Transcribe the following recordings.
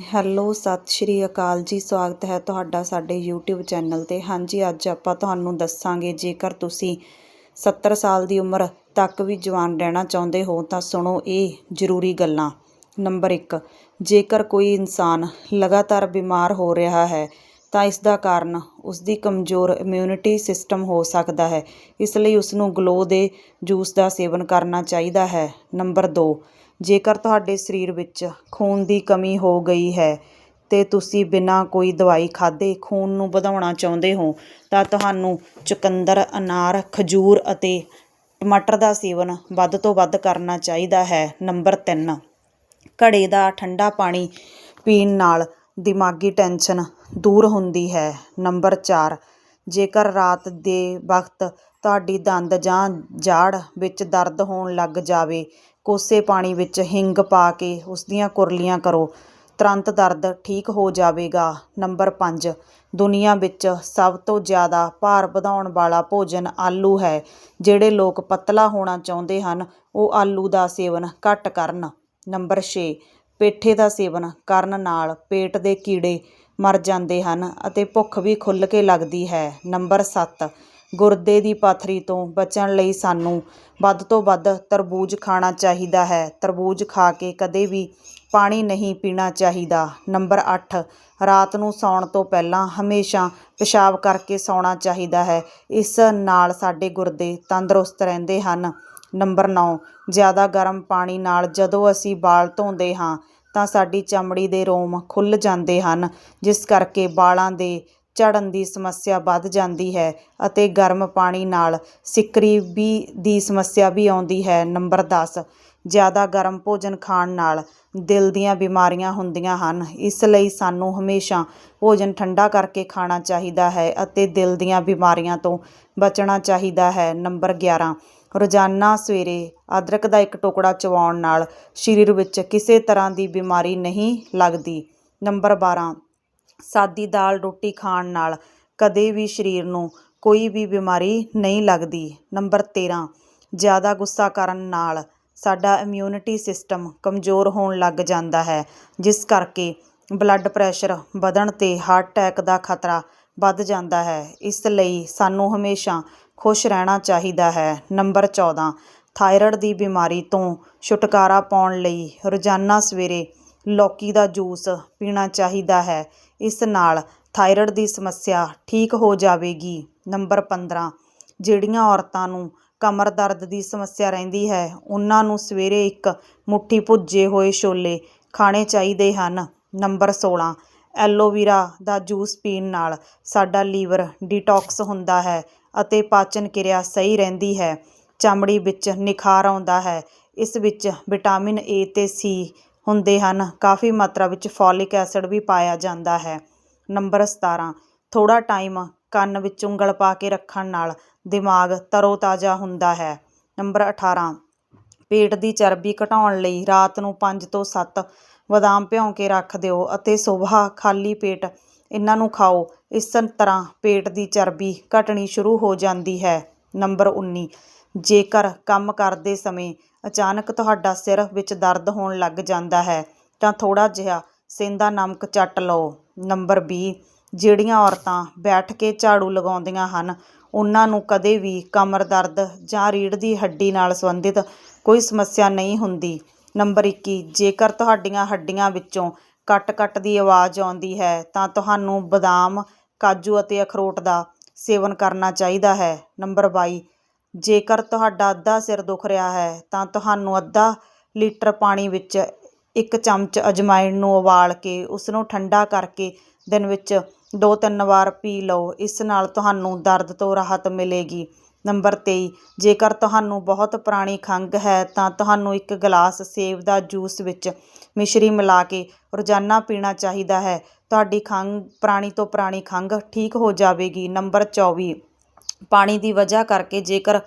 Hello, ਸਤਿ ਸ਼੍ਰੀ ਅਕਾਲ ਜੀ। ਸਵਾਗਤ ਹੈ ਤੁਹਾਡਾ ਸਾਡੇ YouTube ਚੈਨਲ 'ਤੇ। ਹਾਂਜੀ, ਅੱਜ ਆਪਾਂ ਤੁਹਾਨੂੰ ਦੱਸਾਂਗੇ, ਜੇਕਰ ਤੁਸੀਂ 70 ਸਾਲ ਦੀ ਉਮਰ ਤੱਕ ਵੀ ਜਵਾਨ ਰਹਿਣਾ ਚਾਹੁੰਦੇ ਹੋ, ਤਾਂ ਸੁਣੋ ਇਹ ਜ਼ਰੂਰੀ ਗੱਲਾਂ। ਨੰਬਰ 1 ਜੇਕਰ ਕੋਈ ਇਨਸਾਨ ਲਗਾਤਾਰ ਬਿਮਾਰ ਹੋ ਰਿਹਾ ਹੈ, ਤਾਂ ਇਸ ਦਾ ਕਾਰਨ ਉਸ ਦੀ ਕਮਜ਼ੋਰ ਇਮਿਊਨਿਟੀ ਸਿਸਟਮ ਹੋ ਸਕਦਾ ਹੈ। ਇਸ ਲਈ ਉਸ ਨੂੰ ਗਲੋ ਦੇ ਜੂਸ ਦਾ ਸੇਵਨ ਕਰਨਾ ਚਾਹੀਦਾ ਹੈ। ਨੰਬਰ 2 ਜੇਕਰ ਤੁਹਾਡੇ ਸਰੀਰ ਵਿੱਚ ਖੂਨ ਦੀ ਕਮੀ ਹੋ ਗਈ ਹੈ ਅਤੇ ਤੁਸੀਂ ਬਿਨਾਂ ਕੋਈ ਦਵਾਈ ਖਾਧੇ ਖੂਨ ਨੂੰ ਵਧਾਉਣਾ ਚਾਹੁੰਦੇ ਹੋ, ਤਾਂ ਤੁਹਾਨੂੰ ਚੁਕੰਦਰ, ਅਨਾਰ, ਖਜੂਰ ਅਤੇ ਟਮਾਟਰ ਦਾ ਸੇਵਨ ਵੱਧ ਤੋਂ ਵੱਧ ਕਰਨਾ ਚਾਹੀਦਾ ਹੈ। ਨੰਬਰ ਤਿੰਨ, ਘੜੇ ਦਾ ਠੰਡਾ ਪਾਣੀ ਪੀਣ ਨਾਲ ਦਿਮਾਗੀ ਟੈਨਸ਼ਨ ਦੂਰ ਹੁੰਦੀ ਹੈ। ਨੰਬਰ ਚਾਰ, ਜੇਕਰ ਰਾਤ ਦੇ ਵਕਤ ਤੁਹਾਡੀ ਦੰਦ ਜਾਂ ਜਾੜ ਵਿੱਚ ਦਰਦ ਹੋਣ ਲੱਗ ਜਾਵੇ ਕੋਸੇ ਪਾਣੀ ਵਿੱਚ ਹਿੰਗ ਪਾ ਕੇ ਉਸ ਦੀਆਂ ਕੁਰਲੀਆਂ ਕਰੋ। ਤੁਰੰਤ ਦਰਦ ਠੀਕ ਹੋ ਜਾਵੇਗਾ। ਨੰਬਰ ਪੰਜ, ਦੁਨੀਆ ਵਿੱਚ ਸਭ ਤੋਂ ਜ਼ਿਆਦਾ ਭਾਰ ਵਧਾਉਣ ਵਾਲਾ ਭੋਜਨ ਆਲੂ ਹੈ। ਜਿਹੜੇ ਲੋਕ ਪਤਲਾ ਹੋਣਾ ਚਾਹੁੰਦੇ ਹਨ, ਉਹ ਆਲੂ ਦਾ ਸੇਵਨ ਘੱਟ ਕਰਨ। ਨੰਬਰ 6 ਪੇਠੇ ਦਾ ਸੇਵਨ ਕਰਨ ਨਾਲ ਪੇਟ ਦੇ ਕੀੜੇ ਮਰ ਜਾਂਦੇ ਹਨ ਅਤੇ ਭੁੱਖ ਵੀ ਖੁੱਲ੍ਹ ਕੇ ਲੱਗਦੀ ਹੈ। ਨੰਬਰ 7 ਗੁਰਦੇ ਦੀ ਪਾਥਰੀ ਤੋਂ ਬਚਣ ਲਈ ਸਾਨੂੰ ਵੱਧ ਤੋਂ ਵੱਧ ਤਰਬੂਜ ਖਾਣਾ ਚਾਹੀਦਾ ਹੈ। ਤਰਬੂਜ ਖਾ ਕੇ ਕਦੇ ਵੀ ਪਾਣੀ ਨਹੀਂ ਪੀਣਾ ਚਾਹੀਦਾ। ਨੰਬਰ 8 ਰਾਤ ਨੂੰ ਸੌਣ ਤੋਂ ਪਹਿਲਾਂ ਹਮੇਸ਼ਾ ਪਿਸ਼ਾਬ ਕਰਕੇ ਸੌਣਾ ਚਾਹੀਦਾ ਹੈ। ਇਸ ਨਾਲ ਸਾਡੇ ਗੁਰਦੇ ਤੰਦਰੁਸਤ ਰਹਿੰਦੇ ਹਨ। ਨੰਬਰ 9 ਜ਼ਿਆਦਾ ਗਰਮ ਪਾਣੀ ਨਾਲ ਜਦੋਂ ਅਸੀਂ ਵਾਲ ਧੋਂਦੇ ਹਾਂ ਤਾਂ ਸਾਡੀ ਚਮੜੀ ਦੇ ਰੋਮ ਖੁੱਲ੍ਹ ਜਾਂਦੇ ਹਨ, ਜਿਸ ਕਰਕੇ ਵਾਲਾਂ ਦੇ ਝੜਨ ਦੀ ਸਮੱਸਿਆ ਵੱਧ ਜਾਂਦੀ ਹੈ ਅਤੇ ਗਰਮ ਪਾਣੀ ਨਾਲ ਸਿੱਕਰੀ ਵੀ ਦੀ ਸਮੱਸਿਆ ਵੀ ਆਉਂਦੀ ਹੈ। ਨੰਬਰ ਦਸ, ਜ਼ਿਆਦਾ ਗਰਮ ਭੋਜਨ ਖਾਣ ਨਾਲ ਦਿਲ ਦੀਆਂ ਬਿਮਾਰੀਆਂ ਹੁੰਦੀਆਂ ਹਨ। ਇਸ ਲਈ ਸਾਨੂੰ ਹਮੇਸ਼ਾ ਭੋਜਨ ਠੰਡਾ ਕਰਕੇ ਖਾਣਾ ਚਾਹੀਦਾ ਹੈ ਅਤੇ ਦਿਲ ਦੀਆਂ ਬਿਮਾਰੀਆਂ ਤੋਂ ਬਚਣਾ ਚਾਹੀਦਾ ਹੈ। ਨੰਬਰ 11 ਰੋਜ਼ਾਨਾ ਸਵੇਰੇ ਅਦਰਕ ਦਾ ਇੱਕ ਟੁਕੜਾ ਚਬਾਉਣ ਨਾਲ ਸਰੀਰ ਵਿੱਚ ਕਿਸੇ ਤਰ੍ਹਾਂ ਦੀ ਬਿਮਾਰੀ ਨਹੀਂ ਲੱਗਦੀ। ਨੰਬਰ 12 ਸਾਦੀ ਦਾਲ ਰੋਟੀ ਖਾਣ ਨਾਲ ਕਦੇ ਵੀ ਸਰੀਰ ਨੂੰ ਕੋਈ ਵੀ ਬਿਮਾਰੀ ਨਹੀਂ ਲੱਗਦੀ। ਨੰਬਰ 13 ਜ਼ਿਆਦਾ ਗੁੱਸਾ ਕਰਨ ਨਾਲ ਸਾਡਾ ਇਮਿਊਨਿਟੀ ਸਿਸਟਮ ਕਮਜ਼ੋਰ ਹੋਣ ਲੱਗ ਜਾਂਦਾ ਹੈ, ਜਿਸ ਕਰਕੇ ਬਲੱਡ ਪ੍ਰੈਸ਼ਰ ਵਧਣ ਤੇ ਹਾਰਟ ਅਟੈਕ ਦਾ ਖਤਰਾ ਵੱਧ ਜਾਂਦਾ ਹੈ। ਇਸ ਲਈ ਸਾਨੂੰ ਹਮੇਸ਼ਾ ਖੁਸ਼ ਰਹਿਣਾ ਚਾਹੀਦਾ ਹੈ। ਨੰਬਰ 14 ਥਾਇਰਾਇਡ ਦੀ ਬਿਮਾਰੀ ਤੋਂ ਛੁਟਕਾਰਾ ਪਾਉਣ ਲਈ ਰੋਜ਼ਾਨਾ ਸਵੇਰੇ ਲੌਕੀ ਦਾ ਜੂਸ ਪੀਣਾ ਚਾਹੀਦਾ ਹੈ। ਇਸ ਨਾਲ ਥਾਇਰਾਇਡ ਦੀ ਸਮੱਸਿਆ ਠੀਕ ਹੋ ਜਾਵੇਗੀ। ਨੰਬਰ 15 ਜਿਹੜੀਆਂ ਔਰਤਾਂ ਨੂੰ ਕਮਰ ਦਰਦ ਦੀ ਸਮੱਸਿਆ ਰਹਿੰਦੀ ਹੈ, ਉਹਨਾਂ ਨੂੰ ਸਵੇਰੇ ਇੱਕ ਮੁੱਠੀ ਭੁੱਜੇ ਹੋਏ ਛੋਲੇ ਖਾਣੇ ਚਾਹੀਦੇ ਹਨ। ਨੰਬਰ 16 ਐਲੋਵੀਰਾ ਦਾ ਜੂਸ ਪੀਣ ਨਾਲ ਸਾਡਾ ਲੀਵਰ ਡੀਟੌਕਸ ਹੁੰਦਾ ਹੈ ਅਤੇ ਪਾਚਨ ਕਿਰਿਆ ਸਹੀ ਰਹਿੰਦੀ ਹੈ। ਚਮੜੀ ਵਿੱਚ ਨਿਖਾਰ ਆਉਂਦਾ ਹੈ। ਇਸ ਵਿੱਚ ਵਿਟਾਮਿਨ ਏ ਤੇ ਸੀ ਹੁੰਦੇ ਹਨ। ਕਾਫੀ ਮਾਤਰਾ ਵਿੱਚ ਫੋਲਿਕ ਐਸਿਡ ਵੀ ਪਾਇਆ ਜਾਂਦਾ ਹੈ। ਨੰਬਰ 17 ਥੋੜ੍ਹਾ ਟਾਈਮ ਕੰਨ ਵਿੱਚ ਉਂਗਲ ਪਾ ਕੇ ਰੱਖਣ ਨਾਲ ਦਿਮਾਗ ਤਰੋ ਤਾਜ਼ਾ ਹੁੰਦਾ ਹੈ। ਨੰਬਰ 18 ਪੇਟ ਦੀ ਚਰਬੀ ਘਟਾਉਣ ਲਈ ਰਾਤ ਨੂੰ ਪੰਜ ਤੋਂ ਸੱਤ ਬਦਾਮ ਭਿਉਂ ਕੇ ਰੱਖ ਦਿਓ ਅਤੇ ਸਵੇਰ ਖਾਲੀ ਪੇਟ ਇਹਨਾਂ ਨੂੰ ਖਾਓ। ਇਸ ਤਰ੍ਹਾਂ ਪੇਟ ਦੀ ਚਰਬੀ ਘਟਣੀ ਸ਼ੁਰੂ ਹੋ ਜਾਂਦੀ ਹੈ। ਨੰਬਰ 19 ਜੇਕਰ ਕੰਮ ਕਰਦੇ ਸਮੇਂ ਅਚਾਨਕ ਤੁਹਾਡਾ ਸਿਰ ਵਿੱਚ ਦਰਦ ਹੋਣ ਲੱਗ ਜਾਂਦਾ ਹੈ, ਤਾਂ ਥੋੜ੍ਹਾ ਜਿਹਾ ਸੇਂਦਾ ਨਮਕ ਚੱਟ ਲਓ। ਨੰਬਰ 20 ਜਿਹੜੀਆਂ ਔਰਤਾਂ ਬੈਠ ਕੇ ਝਾੜੂ ਲਗਾਉਂਦੀਆਂ ਹਨ, ਉਹਨਾਂ ਨੂੰ ਕਦੇ ਵੀ ਕਮਰ ਦਰਦ ਜਾਂ ਰੀੜ੍ਹ ਦੀ ਹੱਡੀ ਨਾਲ ਸੰਬੰਧਿਤ ਕੋਈ ਸਮੱਸਿਆ ਨਹੀਂ ਹੁੰਦੀ। ਨੰਬਰ 21 ਜੇਕਰ ਤੁਹਾਡੀਆਂ ਹੱਡੀਆਂ ਵਿੱਚੋਂ ਕੱਟ-ਕੱਟ ਦੀ ਆਵਾਜ਼ ਆਉਂਦੀ ਹੈ, ਤਾਂ ਤੁਹਾਨੂੰ ਬਦਾਮ, ਕਾਜੂ ਅਤੇ ਅਖਰੋਟ ਦਾ ਸੇਵਨ ਕਰਨਾ ਚਾਹੀਦਾ ਹੈ। ਨੰਬਰ ਬਾਈ ਜੇਕਰ ਤੁਹਾਡਾ ਅੱਧਾ ਸਿਰ ਦੁਖ ਰਿਹਾ ਹੈ, ਤਾਂ ਤੁਹਾਨੂੰ ਅੱਧਾ ਲੀਟਰ ਪਾਣੀ ਵਿੱਚ ਇੱਕ ਚਮਚ ਅਜਵਾਇਣ ਨੂੰ ਉਬਾਲ ਕੇ ਉਸ ਨੂੰ ਠੰਡਾ ਕਰਕੇ ਦਿਨ ਵਿੱਚ ਦੋ ਤਿੰਨ ਵਾਰ ਪੀ ਲਓ। ਇਸ ਨਾਲ ਤੁਹਾਨੂੰ ਦਰਦ ਤੋਂ ਰਾਹਤ ਮਿਲੇਗੀ। ਨੰਬਰ 23 ਜੇਕਰ ਤੁਹਾਨੂੰ ਬਹੁਤ ਪੁਰਾਣੀ ਖੰਘ ਹੈ, ਤਾਂ ਤੁਹਾਨੂੰ ਇੱਕ ਗਲਾਸ ਸੇਬ ਦਾ ਜੂਸ ਵਿੱਚ ਮਿਸ਼ਰੀ ਮਿਲਾ ਕੇ ਰੋਜ਼ਾਨਾ ਪੀਣਾ ਚਾਹੀਦਾ ਹੈ। ਤੁਹਾਡੀ ਖੰਘ, ਪੁਰਾਣੀ ਤੋਂ ਪੁਰਾਣੀ ਖੰਘ ਠੀਕ ਹੋ ਜਾਵੇਗੀ। ਨੰਬਰ 24 ਪਾਣੀ ਦੀ ਵਜ੍ਹਾ ਕਰਕੇ ਜੇਕਰ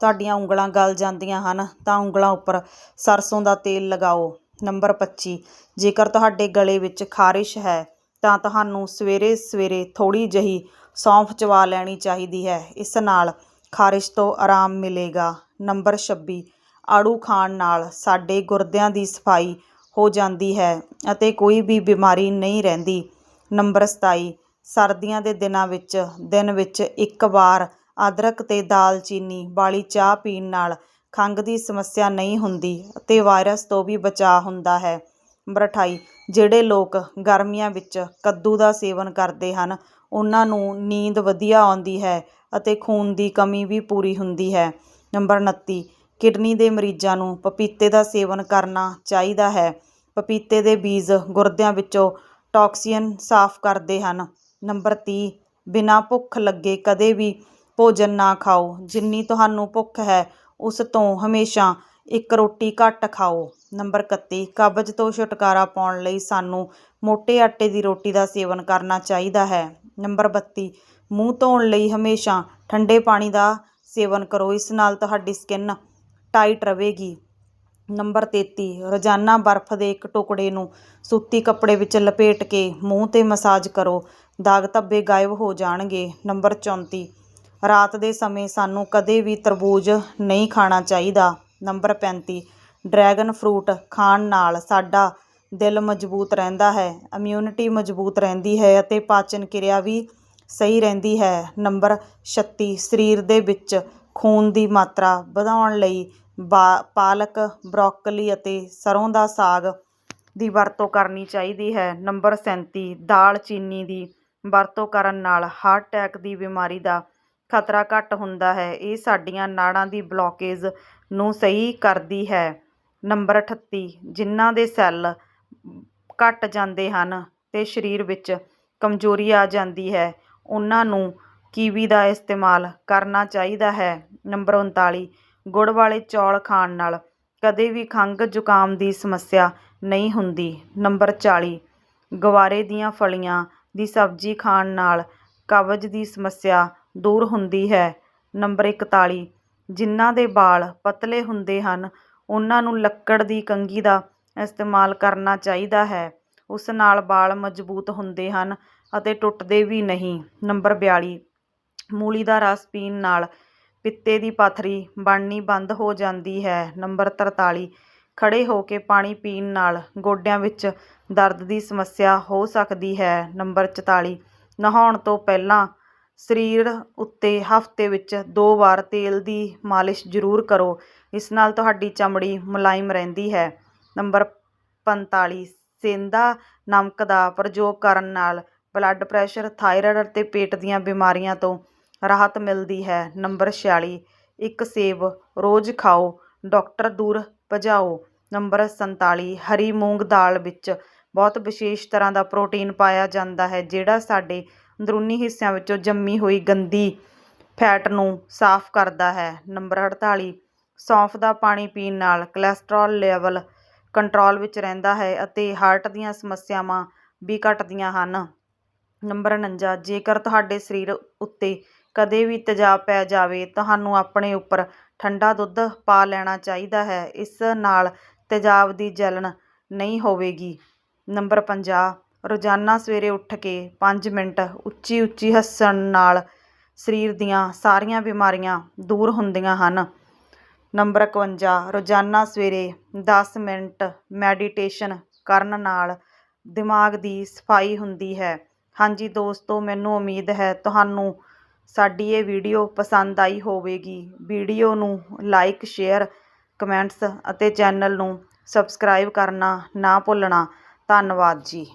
ਤੁਹਾਡੀਆਂ ਉਂਗਲਾਂ ਗਲ ਜਾਂਦੀਆਂ ਹਨ, ਤਾਂ ਉਂਗਲਾਂ ਉੱਪਰ ਸਰਸੋਂ ਦਾ ਤੇਲ ਲਗਾਓ। ਨੰਬਰ 25 ਜੇਕਰ ਤੁਹਾਡੇ ਗਲੇ ਵਿੱਚ ਖਾਰਿਸ਼ ਹੈ, ਤਾਂ ਤੁਹਾਨੂੰ ਸਵੇਰੇ ਸਵੇਰੇ ਥੋੜ੍ਹੀ ਜਿਹੀ ਸੌਂਫ ਚਵਾ ਲੈਣੀ ਚਾਹੀਦੀ ਹੈ। ਇਸ ਨਾਲ ਖਾਰਿਸ਼ ਤੋਂ ਆਰਾਮ ਮਿਲੇਗਾ। ਨੰਬਰ 26 ਆੜੂ ਖਾਣ ਨਾਲ ਸਾਡੇ ਗੁਰਦਿਆਂ ਦੀ ਸਫ਼ਾਈ ਹੋ ਜਾਂਦੀ ਹੈ ਅਤੇ ਕੋਈ ਵੀ ਬਿਮਾਰੀ ਨਹੀਂ ਰਹਿੰਦੀ। ਨੰਬਰ 27 ਸਰਦੀਆਂ ਦੇ ਦਿਨਾਂ ਵਿੱਚ, ਦਿਨ ਵਿੱਚ ਇੱਕ ਵਾਰ ਅਦਰਕ ਤੇ ਦਾਲਚੀਨੀ ਵਾਲੀ ਚਾਹ ਪੀਣ ਨਾਲ ਖੰਘ ਦੀ ਸਮੱਸਿਆ ਨਹੀਂ ਹੁੰਦੀ ਅਤੇ ਵਾਇਰਸ ਤੋਂ ਵੀ ਬਚਾਅ ਹੁੰਦਾ ਹੈ। ਨੰਬਰ 28 ਜਿਹੜੇ ਲੋਕ ਗਰਮੀਆਂ ਵਿੱਚ ਕੱਦੂ ਦਾ ਸੇਵਨ ਕਰਦੇ ਹਨ, ਉਹਨਾਂ ਨੂੰ ਨੀਂਦ ਵਧੀਆ ਆਉਂਦੀ ਹੈ ਅਤੇ ਖੂਨ ਦੀ ਕਮੀ ਵੀ ਪੂਰੀ ਹੁੰਦੀ ਹੈ। ਨੰਬਰ 29 ਕਿਡਨੀ ਦੇ ਮਰੀਜ਼ਾਂ ਨੂੰ ਪਪੀਤੇ ਦਾ ਸੇਵਨ ਕਰਨਾ ਚਾਹੀਦਾ ਹੈ। ਪਪੀਤੇ ਦੇ ਬੀਜ ਗੁਰਦਿਆਂ ਵਿੱਚੋਂ ਟੌਕਸਿਨ ਸਾਫ਼ ਕਰਦੇ ਹਨ। ਨੰਬਰ ਤੀਹ, ਬਿਨਾਂ ਭੁੱਖ ਲੱਗੇ ਕਦੇ ਵੀ ਭੋਜਨ ਨਾ ਖਾਓ, ਜਿੰਨੀ ਤੁਹਾਨੂੰ ਭੁੱਖ ਹੈ, ਉਸ ਤੋਂ ਹਮੇਸ਼ਾ ਇੱਕ ਰੋਟੀ ਘੱਟ ਖਾਓ। ਨੰਬਰ 31 ਕਬਜ਼ ਤੋਂ ਛੁਟਕਾਰਾ ਪਾਉਣ ਲਈ ਸਾਨੂੰ ਮੋਟੇ ਆਟੇ ਦੀ ਰੋਟੀ ਦਾ ਸੇਵਨ ਕਰਨਾ ਚਾਹੀਦਾ ਹੈ। ਨੰਬਰ 32 ਮੂੰਹ ਧੋਣ ਲਈ ਹਮੇਸ਼ਾ ਠੰਡੇ ਪਾਣੀ ਦਾ ਸੇਵਨ ਕਰੋ, ਇਸ ਨਾਲ ਤੁਹਾਡੀ ਸਕਿਨ ਟਾਈਟ ਰਹੇਗੀ। ਨੰਬਰ 33 ਰੋਜ਼ਾਨਾ ਬਰਫ਼ ਦੇ ਇੱਕ ਟੁਕੜੇ ਨੂੰ ਸੂਤੀ ਕੱਪੜੇ ਵਿੱਚ ਲਪੇਟ ਕੇ ਮੂੰਹ 'ਤੇ ਮਸਾਜ ਕਰੋ, ਦਾਗ ਧੱਬੇ ਗਾਇਬ ਹੋ ਜਾਣਗੇ। ਨੰਬਰ 34 ਰਾਤ ਦੇ ਸਮੇਂ ਸਾਨੂੰ ਕਦੇ ਵੀ ਤਰਬੂਜ ਨਹੀਂ ਖਾਣਾ ਚਾਹੀਦਾ। ਨੰਬਰ 35 ਡਰੈਗਨ ਫਰੂਟ ਖਾਣ ਨਾਲ ਸਾਡਾ ਦਿਲ ਮਜ਼ਬੂਤ ਰਹਿੰਦਾ ਹੈ ਇਮਿਊਨਿਟੀ ਮਜ਼ਬੂਤ ਰਹਿੰਦੀ ਹੈ ਅਤੇ ਪਾਚਨ ਕਿਰਿਆ ਵੀ ਸਹੀ ਰਹਿੰਦੀ ਹੈ। ਨੰਬਰ 36 ਸਰੀਰ ਦੇ ਵਿੱਚ ਖੂਨ ਦੀ ਮਾਤਰਾ ਵਧਾਉਣ ਲਈ ਬਾ, ਪਾਲਕ, ਬਰੋਕਲੀ ਅਤੇ ਸਰ੍ਹੋਂ ਦਾ ਸਾਗ ਦੀ ਵਰਤੋਂ ਕਰਨੀ ਚਾਹੀਦੀ ਹੈ। ਨੰਬਰ 37 ਦਾਲ ਚੀਨੀ ਦੀ ਵਰਤੋਂ ਕਰਨ ਨਾਲ ਹਾਰਟ ਅਟੈਕ ਦੀ ਬਿਮਾਰੀ ਦਾ ਖਤਰਾ ਘੱਟ ਹੁੰਦਾ ਹੈ। ਇਹ ਸਾਡੀਆਂ ਨਾੜਾਂ ਦੀ ਬਲੋਕੇਜ ਨੂੰ ਸਹੀ ਕਰਦੀ ਹੈ। ਨੰਬਰ 38 ਜਿਨ੍ਹਾਂ ਦੇ ਸੈੱਲ ਘੱਟ ਜਾਂਦੇ ਹਨ ਅਤੇ ਸਰੀਰ ਵਿੱਚ ਕਮਜ਼ੋਰੀ ਆ ਜਾਂਦੀ ਹੈ, ਉਹਨਾਂ ਨੂੰ ਕੀਵੀ ਦਾ ਇਸਤੇਮਾਲ ਕਰਨਾ ਚਾਹੀਦਾ ਹੈ। ਨੰਬਰ 39 ਗੁੜ ਵਾਲੇ ਚੌਲ ਖਾਣ ਨਾਲ ਕਦੇ ਵੀ ਖੰਘ ਜ਼ੁਕਾਮ ਦੀ ਸਮੱਸਿਆ ਨਹੀਂ ਹੁੰਦੀ। ਨੰਬਰ 40 ਗਵਾਰੇ ਦੀਆਂ ਫਲੀਆਂ ਦੀ ਸਬਜ਼ੀ ਖਾਣ ਨਾਲ ਕਬਜ਼ ਦੀ ਸਮੱਸਿਆ ਦੂਰ ਹੁੰਦੀ ਹੈ। ਨੰਬਰ 41 ਜਿਨ੍ਹਾਂ ਦੇ ਵਾਲ ਪਤਲੇ ਹੁੰਦੇ ਹਨ, ਉਹਨਾਂ ਨੂੰ ਲੱਕੜ ਦੀ ਕੰਘੀ ਦਾ ਇਸਤੇਮਾਲ ਕਰਨਾ ਚਾਹੀਦਾ ਹੈ। ਉਸ ਨਾਲ ਵਾਲ ਮਜ਼ਬੂਤ ਹੁੰਦੇ ਹਨ ਅਤੇ ਟੁੱਟਦੇ ਵੀ ਨਹੀਂ। ਨੰਬਰ 42 ਮੂਲੀ ਦਾ ਰਸ ਪੀਣ ਨਾਲ ਪਿੱਤੇ ਦੀ ਪੱਥਰੀ ਬਣਨੀ ਬੰਦ ਹੋ ਜਾਂਦੀ ਹੈ। ਨੰਬਰ ਤਰਤਾਲੀ। ਖੜ੍ਹੇ ਹੋ ਕੇ ਪਾਣੀ ਪੀਣ ਨਾਲ ਗੋਡਿਆਂ ਵਿੱਚ ਦਰਦ ਦੀ ਸਮੱਸਿਆ ਹੋ ਸਕਦੀ ਹੈ। ਨੰਬਰ 44 ਨਹਾਉਣ ਤੋਂ ਪਹਿਲਾਂ ਸਰੀਰ ਉੱਤੇ ਹਫ਼ਤੇ ਵਿੱਚ ਦੋ ਵਾਰ ਤੇਲ ਦੀ ਮਾਲਿਸ਼ ਜ਼ਰੂਰ ਕਰੋ। ਇਸ ਨਾਲ ਤੁਹਾਡੀ ਚਮੜੀ ਮੁਲਾਇਮ ਰਹਿੰਦੀ ਹੈ। ਨੰਬਰ 45 ਸੇਂਦਾ ਨਮਕ ਦਾ ਪ੍ਰਯੋਗ ਕਰਨ ਨਾਲ ਬਲੱਡ ਪ੍ਰੈਸ਼ਰ ਥਾਇਰਾਇਡ ਅਤੇ ਪੇਟ ਦੀਆਂ ਬਿਮਾਰੀਆਂ ਤੋਂ ਰਾਹਤ ਮਿਲਦੀ ਹੈ। ਨੰਬਰ 46 ਇੱਕ ਸੇਬ ਰੋਜ਼ ਖਾਓ, ਡਾਕਟਰ ਦੂਰ ਭਜਾਓ। ਨੰਬਰ 47 ਹਰੀ ਮੂੰਗ ਦਾਲ ਵਿੱਚ ਬਹੁਤ ਵਿਸ਼ੇਸ਼ ਤਰ੍ਹਾਂ ਦਾ ਪ੍ਰੋਟੀਨ ਪਾਇਆ ਜਾਂਦਾ ਹੈ, ਜਿਹੜਾ ਸਾਡੇ ਅੰਦਰੂਨੀ ਹਿੱਸਿਆਂ ਵਿੱਚੋਂ ਜੰਮੀ ਹੋਈ ਗੰਦੀ ਫੈਟ ਨੂੰ ਸਾਫ਼ ਕਰਦਾ ਹੈ। ਨੰਬਰ 48 ਸੌਂਫ ਦਾ ਪਾਣੀ ਪੀਣ ਨਾਲ ਕੋਲੈਸਟਰੋਲ ਲੈਵਲ ਕੰਟਰੋਲ ਵਿੱਚ ਰਹਿੰਦਾ ਹੈ ਅਤੇ ਹਾਰਟ ਦੀਆਂ ਸਮੱਸਿਆਵਾਂ ਵੀ ਘਟਦੀਆਂ ਹਨ। ਨੰਬਰ 49 ਜੇਕਰ ਤੁਹਾਡੇ ਸਰੀਰ ਉੱਤੇ ਕਦੇ ਵੀ ਤੇਜ਼ਾਬ ਪੈ ਜਾਵੇ, ਤੁਹਾਨੂੰ ਆਪਣੇ ਉੱਪਰ ਠੰਡਾ ਦੁੱਧ ਪਾ ਲੈਣਾ ਚਾਹੀਦਾ ਹੈ। ਇਸ ਨਾਲ ਤੇਜ਼ਾਬ ਦੀ ਜਲਣ ਨਹੀਂ ਹੋਵੇਗੀ। ਨੰਬਰ 50 ਰੋਜ਼ਾਨਾ ਸਵੇਰੇ ਉੱਠ ਕੇ ਪੰਜ ਮਿੰਟ ਉੱਚੀ ਉੱਚੀ ਹੱਸਣ ਨਾਲ ਸਰੀਰ ਦੀਆਂ ਸਾਰੀਆਂ ਬਿਮਾਰੀਆਂ ਦੂਰ ਹੁੰਦੀਆਂ ਹਨ। ਨੰਬਰ 51 ਰੋਜ਼ਾਨਾ ਸਵੇਰੇ ਦਸ ਮਿੰਟ ਮੈਡੀਟੇਸ਼ਨ ਕਰਨ ਨਾਲ ਦਿਮਾਗ ਦੀ ਸਫ਼ਾਈ ਹੁੰਦੀ ਹੈ। ਹਾਂਜੀ ਦੋਸਤੋ, ਮੈਨੂੰ ਉਮੀਦ ਹੈ ਤੁਹਾਨੂੰ ਸਾਡੀ ਇਹ ਵੀਡੀਓ ਪਸੰਦ ਆਈ ਹੋਵੇਗੀ। ਵੀਡੀਓ ਨੂੰ ਲਾਈਕ, ਸ਼ੇਅਰ, ਕਮੈਂਟਸ ਅਤੇ ਚੈਨਲ ਨੂੰ ਸਬਸਕ੍ਰਾਈਬ ਕਰਨਾ ਨਾ ਭੁੱਲਣਾ। ਧੰਨਵਾਦ ਜੀ।